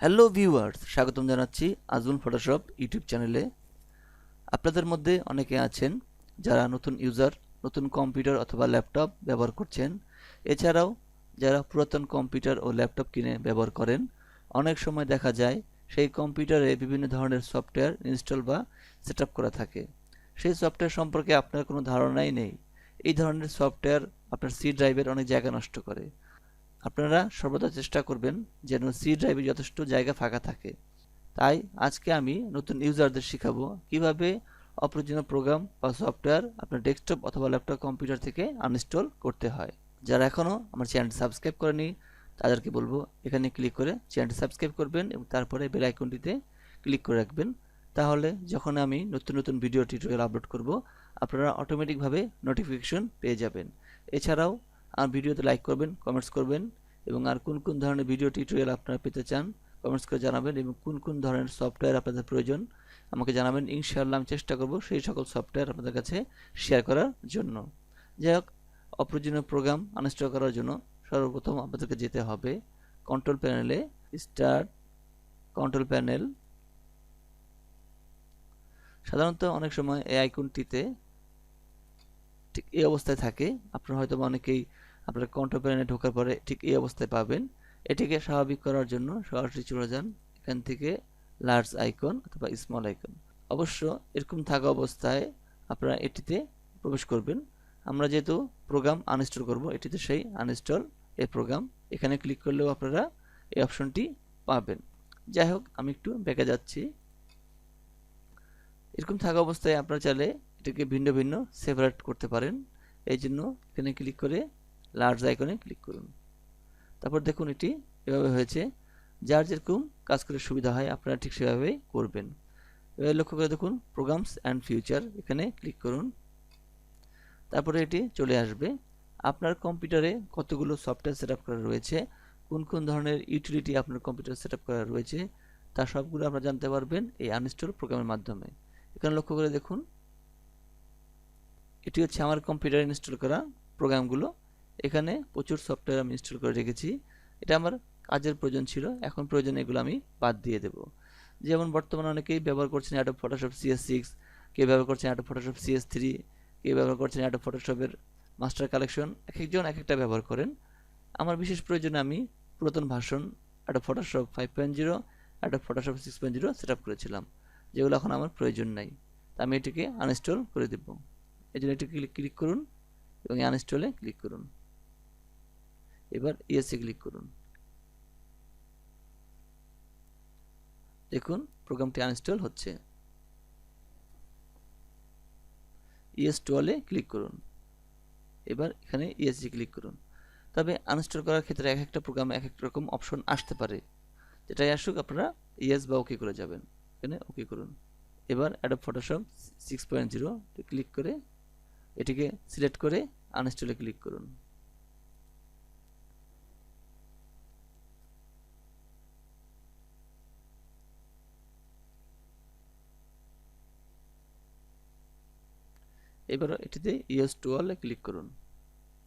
Hello viewers, স্বাগতম জানাচ্ছি Ajmal Photoshop YouTube চ্যানেলে। আপনাদের মধ্যে অনেকে আছেন যারা নতুন ইউজার, নতুন কম্পিউটার অথবা ল্যাপটপ ব্যবহার করছেন। এছাড়াও যারা পুরাতন কম্পিউটার ও ল্যাপটপ কিনে ব্যবহার করেন, অনেক সময় দেখা যায় সেই কম্পিউটারে বিভিন্ন ধরনের সফটওয়্যার ইনস্টল বা সেট করা থাকে। সেই সফটওয়্যার সম্পর্কে আপনার কোনো ধারণাই নেই। এই ধরনের সফটওয়্যার আপনার সি ড্রাইভের অনেক জায়গা নষ্ট করে। আপনারা সর্বদা চেষ্টা করবেন যেন সি ড্রাইভে যথেষ্ট জায়গা ফাঁকা থাকে। তাই আজকে আমি নতুন ইউজারদের শেখাবো কীভাবে অপ্রয়োজনীয় প্রোগ্রাম বা সফটওয়্যার আপনার ডেস্কটপ অথবা ল্যাপটপ কম্পিউটার থেকে আনইনস্টল করতে হয়। যারা এখনও আমার চ্যানেলটি সাবস্ক্রাইব করেনি, তাদেরকে বলব এখানে ক্লিক করে চ্যানেলটি সাবস্ক্রাইব করবেন এবং তারপরে বেল আইকনটিতে ক্লিক করে রাখবেন। তাহলে যখন আমি নতুন নতুন ভিডিও টিউটোরিয়াল আপলোড করব, আপনারা অটোমেটিকভাবে নোটিফিকেশন পেয়ে যাবেন। এছাড়াও আমার ভিডিওতে লাইক করবেন কমেন্টস করবেন এবং আর কোন কোন ধরনের ভিডিও টিউটোরিয়াল আপনারা পেতে চান কমেন্টস করে জানাবেন এবং কোন কোন ধরনের সফটওয়্যার আপনাদের প্রয়োজন আমাকে জানাবেন। ইনশাআল্লাহ আমি চেষ্টা করব সেই সকল সফটওয়্যার আপনাদের কাছে শেয়ার করার জন্য। যাই হোক, অপ্রয়োজনীয় প্রোগ্রাম আনইনস্টল করার জন্য সর্বপ্রথম আপনাদেরকে যেতে হবে কন্ট্রোল প্যানেলে স্টার্ট কন্ট্রোল প্যানেল সাধারণত অনেক সময় এই আইকনটিতে ঠিক এই অবস্থায় থাকে। আপনারা হয়তো অনেকেই আপনার কন্ট্রোল প্যানেলে ঢোকার পরে ঠিক এই অবস্থায় পাবেন। এটিকে স্বাভাবিক করার জন্য সরাসরি চলে যান এখান থেকে লার্জ আইকন অথবা স্মল আইকন অবশ্য এরকম থাকা অবস্থায় আপনারা এটিতে প্রবেশ করবেন। আমরা যেহেতু প্রোগ্রাম আনইনস্টল করব, এটিতে সেই আনইনস্টল এই প্রোগ্রাম এখানে ক্লিক করলেও আপনারা এই অপশনটি পাবেন। যাই হোক, আমি একটু বেঁকে যাচ্ছি। এরকম থাকা অবস্থায় আপনারা চাইলে এটাকে ভিন্ন ভিন্ন সেপারেট করতে পারেন। এই জন্য এখানে ক্লিক করে লার্জ আইকনে ক্লিক করুন। তারপর দেখুন এটি এভাবে হয়েছে। যার যেরকম কাজ করে সুবিধা হয়, আপনারা ঠিক সেভাবেই করবেন। এভাবে লক্ষ্য করে দেখুন প্রোগ্রামস অ্যান্ড ফিউচার এখানে ক্লিক করুন। তারপরে এটি চলে আসবে। আপনার কম্পিউটারে কতগুলো সফটওয়্যার সেট আপ করা রয়েছে, কোন কোন ধরনের ইউটিলিটি আপনার কম্পিউটার সেট করা রয়েছে, তা সবগুলো আপনারা জানতে পারবেন এই আনইনস্টল প্রোগ্রামের মাধ্যমে। এখানে লক্ষ্য করে দেখুন এটি হচ্ছে আমার কম্পিউটারে ইনস্টল করা প্রোগ্রামগুলো এখানে প্রচুর সফটওয়্যার আমি ইনস্টল করে রেখেছি। এটা আমার কাজের প্রয়োজন ছিল। এখন প্রয়োজন এগুলো আমি বাদ দিয়ে দেব। যেমন বর্তমানে অনেকেই ব্যবহার করছেন অ্যাডব ফটোশপ সিএস সিক্স কেউ ব্যবহার করছেন অ্যাডব ফটোশপ সিএস থ্রি কেউ ব্যবহার করছেন অ্যাডব ফটোশপের মাস্টার কালেকশন এক একজন এক একটা ব্যবহার করেন। আমার বিশেষ প্রয়োজনে আমি পুরাতন version Adobe Photoshop five point zero Adobe Photoshop six point zero set up করেছিলাম। যেগুলো এখন আমার প্রয়োজন নাই। তা আমি এটিকে আনইনস্টল করে দেব। এই জন্য এটি ক্লিক করুন এবং আনইনস্টলে ক্লিক করুন। এবার ইএসএ ক্লিক করুন। দেখুন প্রোগ্রামটি আনইনস্টল হচ্ছে। ইএস টুয়েলে ক্লিক করুন। এবার এখানে ইএসজি ক্লিক করুন। তবে আনইনস্টল করার ক্ষেত্রে এক একটা প্রোগ্রামে এক এক রকম অপশন আসতে পারে। যেটাই আসুক আপনারা ইএস বা ওকে করে যাবেন। এখানে ওকে করুন। এবার Adobe Photoshop six point zero click করে এটিকে সিলেক্ট করে আনইনস্টলে ক্লিক করুন। এবার এটিতে ইয়েস ইএস টুয়েলভে ক্লিক করুন।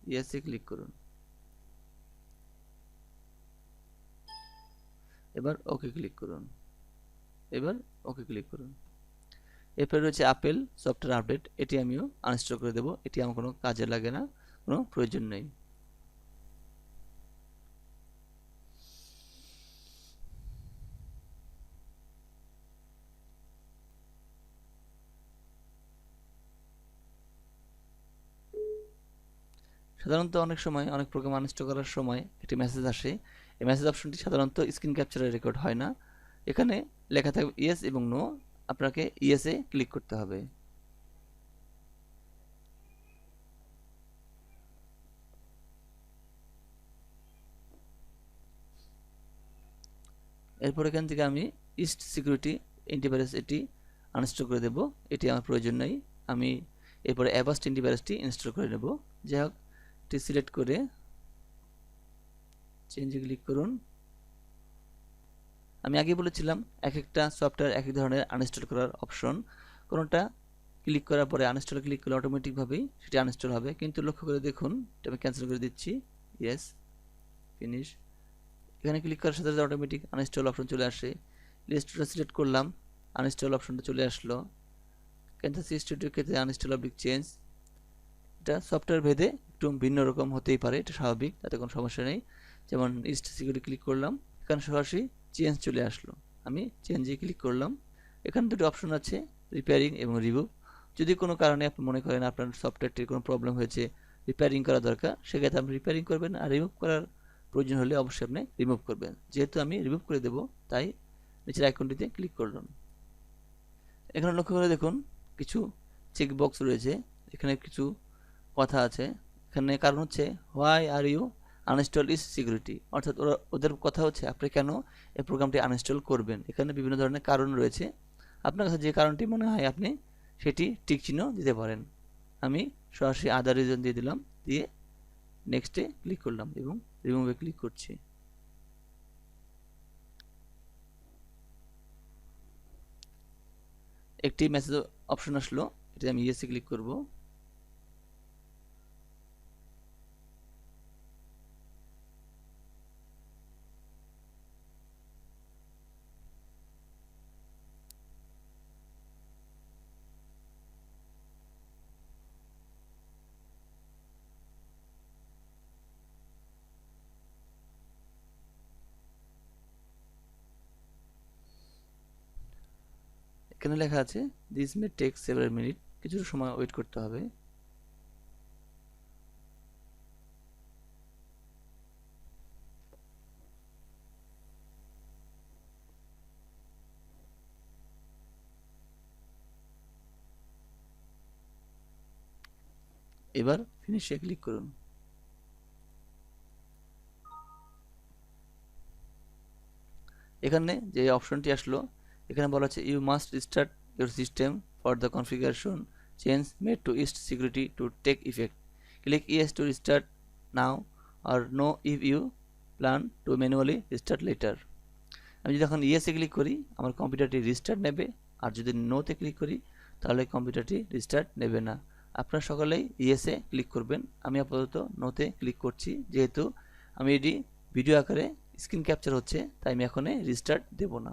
ইএসএ ক্লিক করুন। এবার ওকে ক্লিক করুন। এবার ওকে ক্লিক করুন। এরপরে রয়েছে আপেল সফটওয়্যার আপডেট এটি আমিও আনইনস্টল করে দেবো। এটি আমার কোনো কাজে লাগে না, কোনো প্রয়োজন নেই। সাধারণত অনেক সময়, অনেক প্রোগ্রাম আনইনস্টল করার সময় একটি মেসেজ আসে। এই মেসেজ অপশনটি সাধারণত স্ক্রিন ক্যাপচারে রেকর্ড হয় না। এখানে লেখা থাকবে ইয়েস এবং নো আপনাকে ইয়েসে ক্লিক করতে হবে। এরপর এখান থেকে আমি ইস্ট সিকিউরিটি অ্যান্টিভাইরাস এটি আনস্টল করে দেব। এটি আমার প্রয়োজন নেই। আমি এরপরে অ্যাভাস্ট অ্যান্টিভাইরাসটি ইনস্টল করে নেব। যাই হোক, এটি সিলেক্ট করে চেঞ্জে ক্লিক করুন। আমি আগে বলেছিলাম এক একটা সফটওয়্যার এক এক ধরনের আনইনস্টল করার অপশন কোনোটা ক্লিক করার পরে আনইনস্টল ক্লিক করলে অটোমেটিকভাবেই সেটি আনইনস্টল হবে। কিন্তু লক্ষ্য করে দেখুন, এটা আমি ক্যান্সেল করে দিচ্ছি। ইয়েস ফিনিশ এখানে ক্লিক করার সাথে সাথে অটোমেটিক আনইনস্টল অপশন চলে আসে। লিস্টটা সিলেক্ট করলাম আনইনস্টল অপশনটা চলে আসলো। ক্যান্সাস স্টুডিও ক্ষেত্রে আনইনস্টল অবলিক চেঞ্জ এটা সফটওয়্যার ভেদে একটু ভিন্ন রকম হতেই পারে, এটা স্বাভাবিক, তাতে কোনো সমস্যা নেই। যেমন ইস্ট সিকিউরিটি ক্লিক করলাম, এখানে সরাসরি চেঞ্জ চলে আসলো। আমি চেঞ্জে ক্লিক করলাম। এখানে দুটো অপশন আছে রিপেয়ারিং এবং রিভিউ যদি কোনো কারণে আপনি মনে করেন আপনার সফটওয়্যারটির কোনো প্রবলেম হয়েছে রিপেয়ারিং করা দরকার, সেক্ষেত্রে আপনি রিপেয়ারিং করবেন আর রিমুভ করার প্রয়োজন হলে অবশ্যই আপনি রিমুভ করবেন। যেহেতু আমি রিমুভ করে দেব, তাই নিচের আইকনটিতে ক্লিক করলাম। এখানে লক্ষ্য করে দেখুন, কিছু চেক বক্স রয়েছে। এখানে কিছু কথা আছে। এখানে কারণ হচ্ছে why are you uninstall ESET security অর্থাৎ ওরা, ওদের কথা হচ্ছে, আপনি কেন এই প্রোগ্রামটি আনইনস্টল করবেন? এখানে বিভিন্ন ধরনের কারণ রয়েছে। আপনার কাছে যে কারণটি মনে হয় আপনি, সেটি টিক চিহ্ন দিতে পারেন। আমি সরাসরি আদার রিজন দিয়ে দিলাম, দিয়ে নেক্সটে ক্লিক করলাম এবং রিমুভে ক্লিক করছি। একটি মেসেজ অপশন আসলো এটা আমি ইয়েসে ক্লিক করব। এখানে লেখা আছে this may take several minute কিছুটা সময় ওয়েট করতে হবে। এবার ফিনিশে ক্লিক করুন। এখানে যে অপশনটি আসলো এখানে বলা আছে you must restart your system for the configuration change made to ESET security to take effect click yes to restart now or no if you plan to manually restart later আমি যদি এখন ইয়েসে ক্লিক করি, আমার কম্পিউটারটি restart নেবে। আর যদি নোতে click করি, তাহলে কম্পিউটারটি restart নেবে না। আপনারা সকলেই ইয়েসে ক্লিক করবেন। আমি আপাতত নোতে ক্লিক করছি। যেহেতু আমি এটি ভিডিও আকারে স্ক্রিন ক্যাপচার হচ্ছে, তাই আমি এখনই রিস্টার্ট দেব না।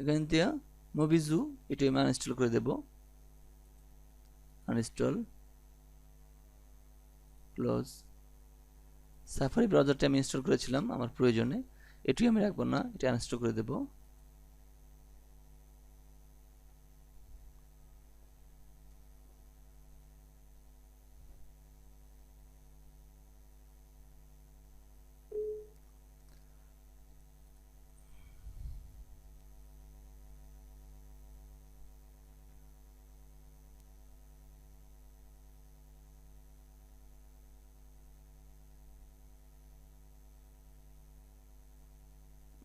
এখান দেওয়া মুভিজু এটি আমি আনইনস্টল করে দেব। আনইনস্টল ক্লোজ সাফারি ব্রাউজারটা আমি ইনস্টল করেছিলাম, আমার প্রয়োজনে। এটিও আমি রাখব না, এটা আনইনস্টল করে দেব।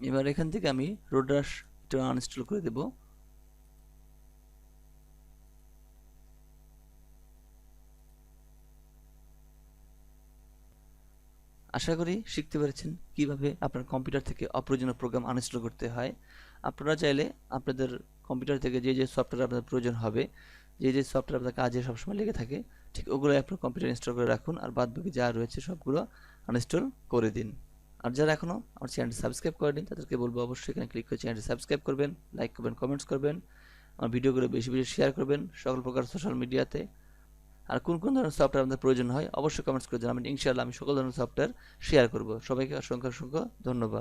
এবার এখান থেকে আমি রোডাস এটা আনইনস্টল করে দেব। আশা করি শিখতে পেরেছেন কীভাবে আপনার কম্পিউটার থেকে অপ্রয়োজনীয় প্রোগ্রাম আনইনস্টল করতে হয়। আপনারা চাইলে আপনাদের কম্পিউটার থেকে যে যে সফটওয়্যার আপনাদের প্রয়োজন হবে, যে যে সফটওয়্যার আপনার কাজে সবসময় লেগে থাকে, ঠিক ওগুলো আপনার কম্পিউটার ইনস্টল করে রাখুন আর বাদ বাকি যা রয়েছে সবগুলো আনইনস্টল করে দিন। আর যারা এখনও আমার চ্যানেলটি সাবস্ক্রাইব করেনি তাদেরকে বলব অবশ্যই এখানে ক্লিক করে চ্যানেলটি সাবস্ক্রাইব করবেন লাইক করবেন কমেন্টস করবেন, আমার ভিডিওগুলো বেশি বেশি শেয়ার করবেন সকল প্রকার সোশ্যাল মিডিয়াতে আর কোন কোন ধরনের সফটওয়্যার আমাদের প্রয়োজন হয়, অবশ্যই কমেন্টস করে জানাবেন। ইনশাআল্লাহ আমি সকল ধরনের সফটওয়্যার শেয়ার করব। সবাইকে অসংখ্য অসংখ্য ধন্যবাদ।